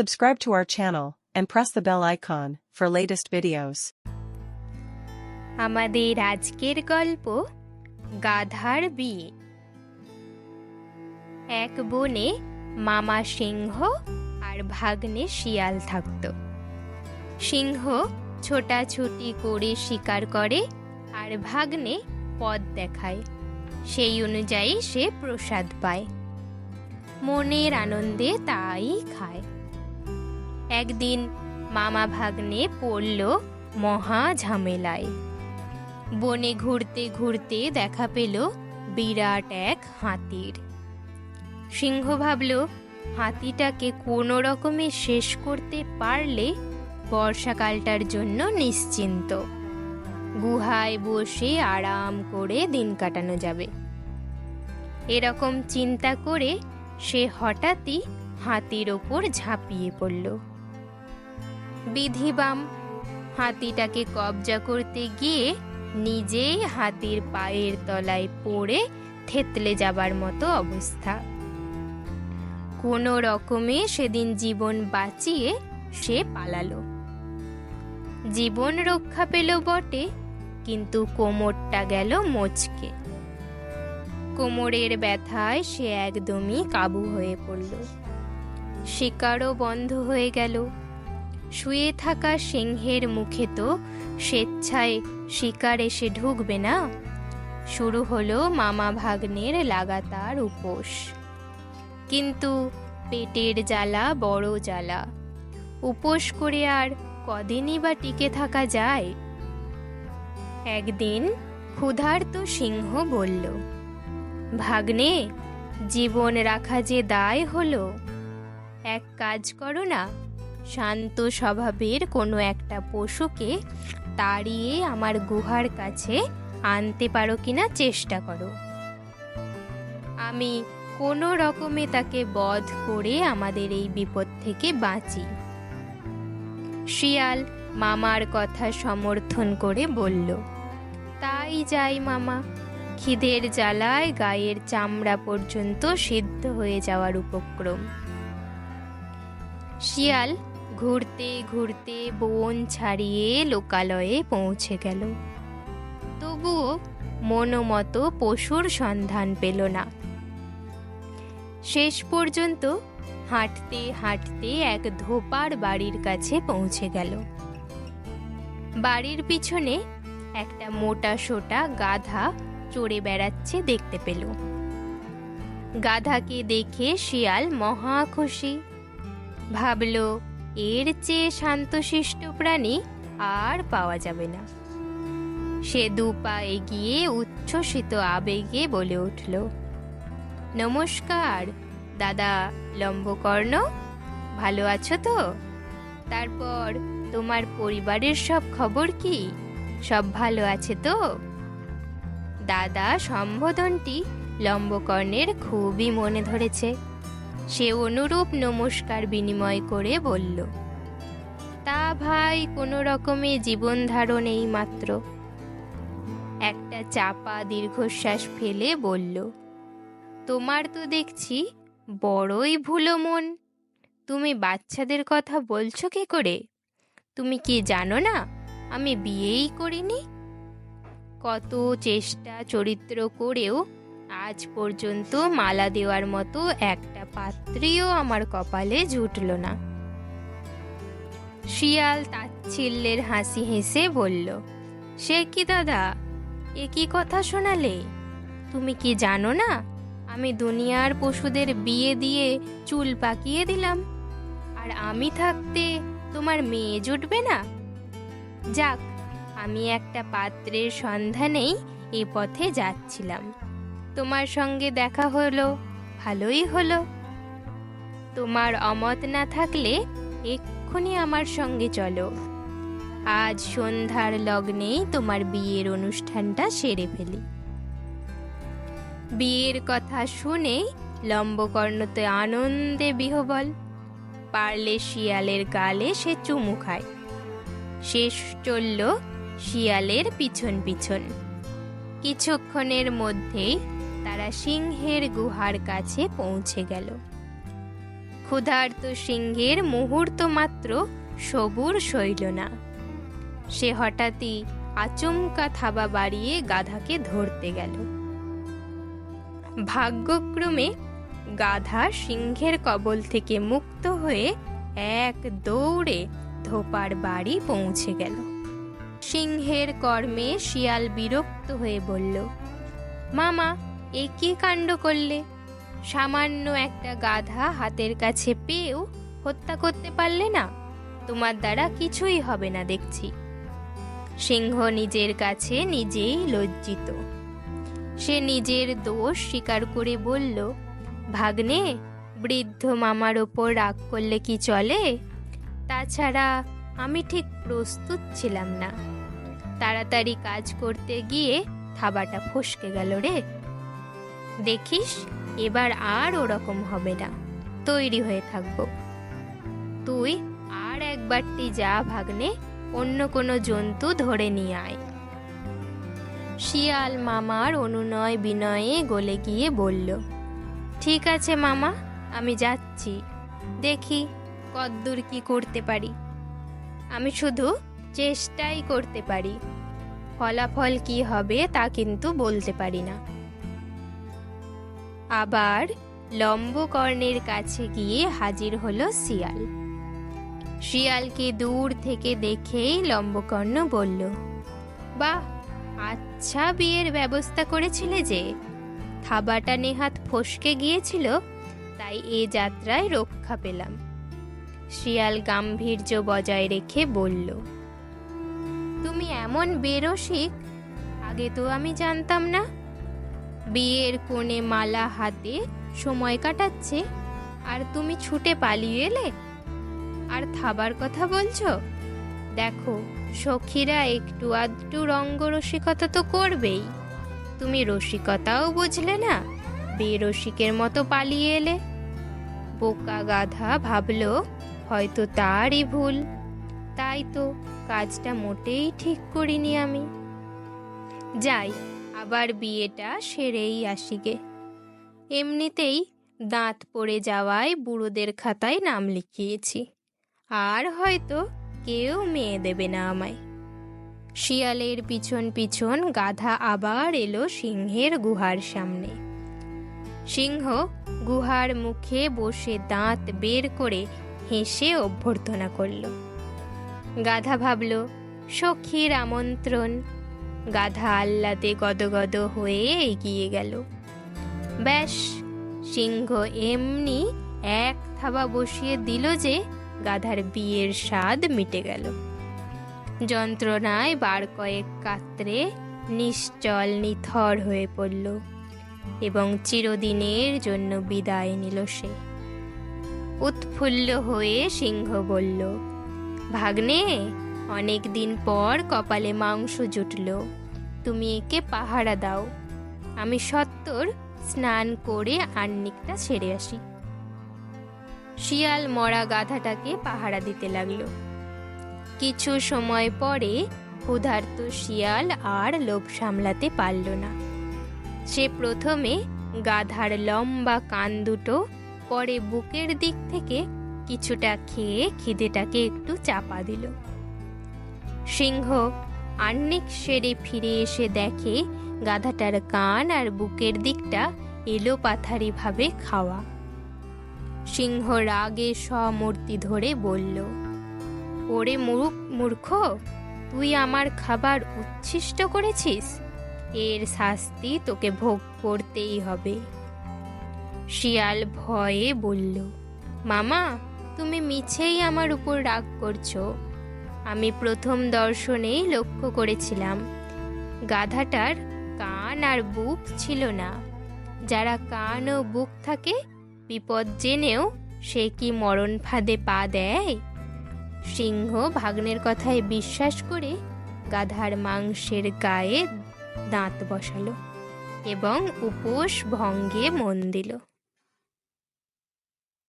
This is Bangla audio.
Subscribe to our channel and press the bell icon for latest videos. আমাদের আজকের গল্প গাধার বিয়ে। এক বনে মামা সিংহ আর ভাগ্নে শিয়াল থাকত। সিংহ ছোটাছুটি করে শিকার করে আর ভাগ্নে পথ দেখায়। সেই অনুযায়ী সে প্রসাদ পায়। মনের আনন্দে তাই খায়। একদিন মামা ভাগ্নে পড়ল মহা ঝামেলায়। বনে ঘুরতে ঘুরতে দেখা পেল বিরাট এক হাতির। সিংহ ভাবল, হাতিটাকে কোনো রকমে শেষ করতে পারলে বর্ষাকালটার জন্য নিশ্চিন্ত। গুহায় বসে আরাম করে দিন কাটানো যাবে। এরকম চিন্তা করে সে হঠাৎই হাতির ওপর ঝাঁপিয়ে পড়ল। বিধিবাম। হাতিটাকে কবজা করতে গিয়ে নিজেই হাতির পায়ের তলায় পড়ে থেতলে যাবার মতো অবস্থা। কোনো রকমে সেদিন জীবন বাঁচিয়ে সে পালালো। জীবন রক্ষা পেল বটে, কিন্তু কোমরটা গেল মোচকে। কোমরের ব্যথায় সে একদমই কাবু হয়ে পড়ল। শিকারও বন্ধ হয়ে গেল। শুয়ে থাকা সিংহের মুখে তো স্বেচ্ছায় শিকার এসে ঢুকবে না? শুরু হলো মামা ভাগ্নের লাগাতার উপোস। কিন্তু পেটের জ্বালা বড় জ্বালা। উপোস করে আর কদিনই বা টিকে থাকা যায়? একদিন ক্ষুধার্ত সিংহ বলল, ভাগ্নে, জীবন রাখা যে দায় হলো, এক কাজ করো না শান্ত স্বভাবের কোনো একটা পশুকে তাড়িয়ে আমার গুহার কাছে আনতে পারো কিনা চেষ্টা করো। আমি কোনো রকমে তাকে বধ করে আমাদের এই বিপদ থেকে বাঁচি। শিয়াল মামার কথা সমর্থন করে বলল, তাই যাই মামা, খিদের জ্বালায় গায়ের চামড়া পর্যন্ত সিদ্ধ হয়ে যাওয়ার উপক্রম। শিয়াল ঘুরতে ঘুরতে বন ছাড়িয়ে লোকালয়ে পৌঁছে গেল। তবুও মনোমতো পশুর সন্ধান পেল না। শেষ পর্যন্ত হাঁটতে হাঁটতে এক ধোপার বাড়ির কাছে পৌঁছে গেল। বাড়ির পিছনে একটা মোটা সোটা গাধা চড়ে বেড়াচ্ছে দেখতে পেল। গাধাকে দেখে শিয়াল মহা খুশি। ভাবল এর চেয়ে শান্তশিষ্ট প্রাণী আর পাওয়া যাবে না। সে দুপা এগিয়ে উচ্ছ্বসিত আবেগে বলে উঠল, নমস্কার, দাদা লম্বকর্ণ, ভালো আছো তো? তারপর তোমার পরিবারের সব খবর কি? সব ভালো আছে তো? দাদা সম্বোধনটি লম্বকর্ণের খুবই মনে ধরেছে। সে অনুরূপ নমস্কার বিনিময় করে বলল, তা ভাই, কোনো রকমে জীবন ধারণ এই মাত্র। একটা চাপা দীর্ঘশ্বাস ফেলে বলল, তোমার তো দেখছি বড়ই ভুলো মন। তুমি বাচ্চাদের কথা বলছো কি করে? তুমি কি জানো না আমি বিয়েই করিনি? কত চেষ্টা চরিত্র করেও আজ পর্যন্ত মালা দেওয়ার মতো একটা পাত্রীও আমার কপালে জুটল না। শিয়াল তাচ্ছিল্যের হাসি হেসে বলল, সে কি দাদা? এ কি কথা শোনালে? তুমি কি জানো না? আমি দুনিয়ার পশুদের বিয়ে দিয়ে চুল পাকিয়ে দিলাম। আর আমি থাকতে তোমার মেয়ে জুটবে না? যাক, আমি একটা পাত্রের সন্ধানেই এ পথে যাচ্ছিলাম। তোমার সঙ্গে দেখা হলো, ভালোই হলো। তোমার অমত না থাকলে এক্ষুনি আমার সঙ্গে চলো। আজ সন্ধ্যার লগ্নেই তোমার বিয়ের অনুষ্ঠানটা সেরে ফেলি। বিয়ের কথা শুনে লম্বকর্ণতে আনন্দে বিহবল, পারলে শিয়ালের গালে সে চুমু খায়। শেষ চলল শিয়ালের পিছন পিছন। কিছুক্ষণের মধ্যেই তারা সিংহের গুহার কাছে পৌঁছে গেল। ক্ষুধার্ত সিংহের মুহূর্ত মাত্র সবুর সইল না। সে হঠাৎই আচমকা থাবা বাড়িয়ে গাধাকে ধরতে গেল। ভাগ্যক্রমে গাধা সিংহের কবল থেকে মুক্ত হয়ে এক দৌড়ে ধোপার বাড়ি পৌঁছে গেল। সিংহের কর্মে শিয়াল বিরক্ত হয়ে বলল, মামা এ কি কাণ্ড করলে? সামান্য একটা গাধা হাতের কাছে পেয়েও হত্যা করতে পারলে না? তোমার দ্বারা কিছুই হবে না দেখছি। সিংহ নিজের কাছে নিজেই লজ্জিত। সে নিজের দোষ স্বীকার করে বলল, ভাগ্নে, বৃদ্ধ মামার ওপর রাগ করলে কি চলে? তাছাড়া আমি ঠিক প্রস্তুত ছিলাম না। তাড়াতাড়ি কাজ করতে গিয়ে থাবাটা ফসকে গেল রে। দেখিস, এবার আর ওরকম হবে না। তৈরি হয়ে থাকব। তুই আর একবারটি যা ভাগ্নে, অন্য কোনো জন্তু ধরে নিয়ে আয়। শিয়াল মামার অনুনয় বিনয়ে গলে গিয়ে বলল, ঠিক আছে মামা, আমি যাচ্ছি। দেখি কদ্দূর কি করতে পারি। আমি শুধু চেষ্টাই করতে পারি। ফলাফল কি হবে তা কিন্তু বলতে পারি না। আবার লম্বকর্ণের কাছে গিয়ে হাজির হলো শিয়াল। শিয়ালকে দূর থেকে দেখেই লম্বকর্ণ বলল, বাহ আচ্ছা বিয়ের ব্যবস্থা করেছিলে যে। থাবাটা নেহাত ফসকে গিয়েছিল, তাই এ যাত্রায় রক্ষা পেলাম। শিয়াল গাম্ভীর্য বজায় রেখে বলল, তুমি এমন বেরসিক, আগে তো আমি জানতাম না। বিয়ের কোণে মালা হাতে সময় কাটাচ্ছে। আর তুমি ছুটে পালিয়ে এলে? আর থাবার কথা বলছো? দেখো, সখীরা একটু আধটু রঙ্গ রসিকতা তো করবেই। তুমি রসিকতাও বুঝলে না, বেরসিকের মতো পালিয়ে এলে? বোকা গাধা ভাবলো, হয়তো তারই ভুল। তাই তো কাজটা মোটেই ঠিক করিনি আমি। যাই আবার বিয়েটা সেরেই আসিগে। এমনিতেই দাঁত পড়ে যাওয়ায় বুড়োদের খাতায় নাম লিখিয়েছি। আর হয়তো কেউ মেয়ে দেবে না আমায়। শিয়ালের পিছন পিছন গাধা আবার এলো সিংহের গুহার সামনে। সিংহ গুহার মুখে বসে দাঁত বের করে হেসে অভ্যর্থনা করল। গাধা ভাবল, সখীর আমন্ত্রণ গাধা আহ্লাদে গদগদ হয়ে এগিয়ে গেল। ব্যাস, সিংহ এমনি এক থাবা বসিয়ে দিল যে গাধার বিয়ের স্বাদ মিটে গেল। যন্ত্রণায় বার কয়েক কাত্রে নিশ্চল নিথর হয়ে পড়ল এবং চিরদিনের জন্য বিদায় নিল সে। উৎফুল্ল হয়ে সিংহ বলল, ভাগ্নে অনেক দিন পর কপালে মাংস জুটল। তুমি একে পাহারা দাও। আমি সত্তর স্নান করে আন্নিকটা সেরে আসি। শিয়াল মরা গাধাটাকে পাহারা দিতে লাগল। কিছু সময় পরে ক্ষুধার্ত শিয়াল আর লোভ সামলাতে পারল না। সে প্রথমে গাধার লম্বা কান দুটো পরে বুকের দিক থেকে কিছুটা খেয়ে খিদেটাকে একটু চাপা দিল। সিংহ আন্নিক সেরে ফিরে এসে দেখে গাধাটার কান আর বুকের দিকটা এলো পাথারি ভাবে খাওয়া। সিংহ রাগে সমূর্তি ধরে বলল, ওরে মূর্খ, তুই আমার খাবার উচ্ছিষ্ট করেছিস? এর শাস্তি তোকে ভোগ করতেই হবে। শিয়াল ভয়ে বলল, মামা, তুমি মিছেই আমার উপর রাগ করছ। আমি প্রথম দর্শনেই লক্ষ্য করেছিলাম। গাধাটার কান আর বুক ছিল না। যারা কান ও বুক থাকে, বিপদ জেনেও সে কি মরণ ফাঁদে পা দেয়? সিংহ ভাগ্নের কথায় বিশ্বাস করে গাধার মাংসের গায়ে দাঁত বসালো এবং উপোস ভঙ্গে মন দিল।